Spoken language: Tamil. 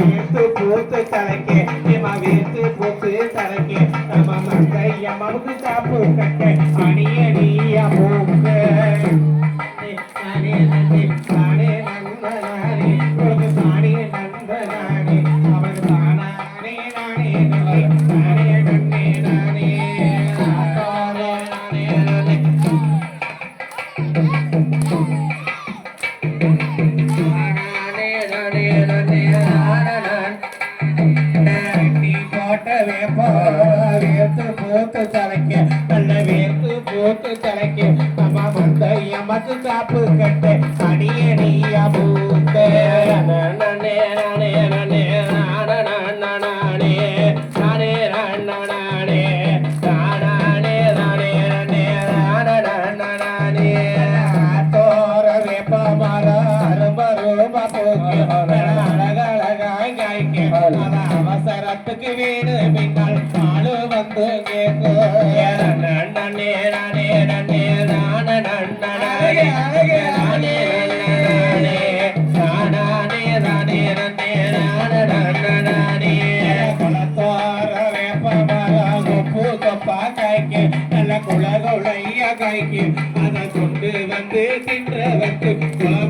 வீட்டு பூத்து தலைக்கே நம்ம வீட்டு பூத்து தலைக்கே நம்ம மங்கையா மமுக்கு சாப்பு கட்ட அணியடியா பூக்கு அவன் தானே நானே நானே போட்ட போத்து தலைக்க நல்ல வேத்து போத்து தலைக்க நம்ம வந்த எமது சாப்பு கட்ட அடியடியா பூத்த. அவசரத்துக்கு வீடு பின்னால் ஆளு வந்து கேக்கு நன்னே நானே நன்னே நான நன்னே நானே நானே நானே நன்னே நான நன்னே குளத்தோர வேப்ப மரம் கொப்பா காய்க்கு நல்ல குளகுளைய கைக்கு அதை கொண்டு வந்து தின்றவர்க்கு குளம்